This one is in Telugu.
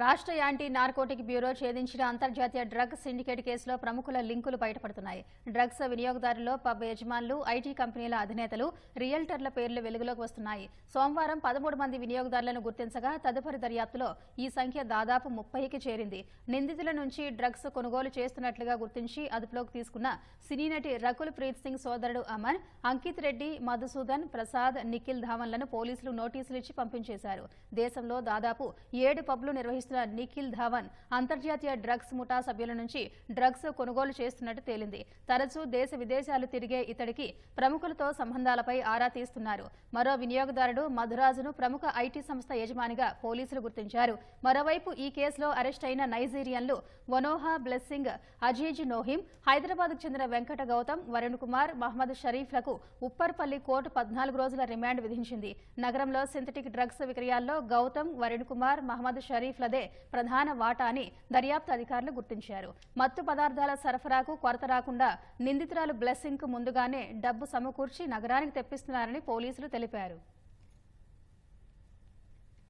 రాష్ట్ర యాంటీ నార్కోటిక్ బ్యూరో ఛేదించిన అంతర్జాతీయ డ్రగ్ సిండికేట్ కేసులో ప్రముఖుల లింకులు బయటపడుతున్నాయి. డ్రగ్స్ వినియోగదారుల్లో పబ్ యజమానులు ఐటీ కంపెనీల అధినేతలు రియల్టర్ల పేర్లు వెలుగులోకి వస్తున్నాయి. సోమవారం పదమూడు మంది వినియోగదారులను గుర్తించగా తదుపరి దర్యాప్తులో ఈ సంఖ్య దాదాపు ముప్పైకి చేరింది. నిందితుల నుంచి డ్రగ్స్ కొనుగోలు చేస్తున్నట్లుగా గుర్తించి అదుపులోకి తీసుకున్న సినీ నటి రకుల్ ప్రీత్ సింగ్ సోదరుడు అమన్ అంకిత్ రెడ్డి మధుసూదన్ ప్రసాద్ నిఖిల్ ధావన్లను పోలీసులు నోటీసులు ఇచ్చి పంపించేశారు. దేశంలో దాదాపు ఏడు పబ్లు నిర్వహిస్తున్న నిఖిల్ ధావన్ అంతర్జాతీయ డ్రగ్స్ ముఠా సభ్యుల నుంచి డ్రగ్స్ కొనుగోలు చేస్తున్నట్టు తేలింది. తరచూ దేశ విదేశాలు తిరిగే ఇతడికి ప్రముఖులతో సంబంధాలపై ఆరా తీస్తున్నారు. మరో వినియోగదారుడు మధురాజును ప్రముఖ ఐటీ సంస్థ యజమానిగా పోలీసులు గుర్తించారు. మరోవైపు ఈ కేసులో అరెస్ట్ అయిన నైజీరియన్లు వనోహా బ్లెస్సింగ్ అజీజ్ నోహిం హైదరాబాద్కు చెందిన వెంకట గౌతమ్ వరుణ్ కుమార్ మహమ్మద్ షరీఫ్లకు ఉప్పర్పల్లి కోర్టు పద్నాలుగు రోజుల రిమాండ్ విధించింది. నగరంలో సింథటిక్ డ్రగ్స్ విక్రయాల్లో గౌతమ్ వరుణ్ కుమార్ మహమ్మద్ ఉన్నదే ప్రధాన వాటా అని దర్యాప్తు అధికారులు గుర్తించారు. మత్తు పదార్థాల సరఫరాకు కొరత రాకుండా నిందితురాలు బ్లెస్సింగ్కు ముందుగానే డబ్బు సమకూర్చి నగరానికి తెప్పిస్తున్నారని పోలీసులు తెలిపారు.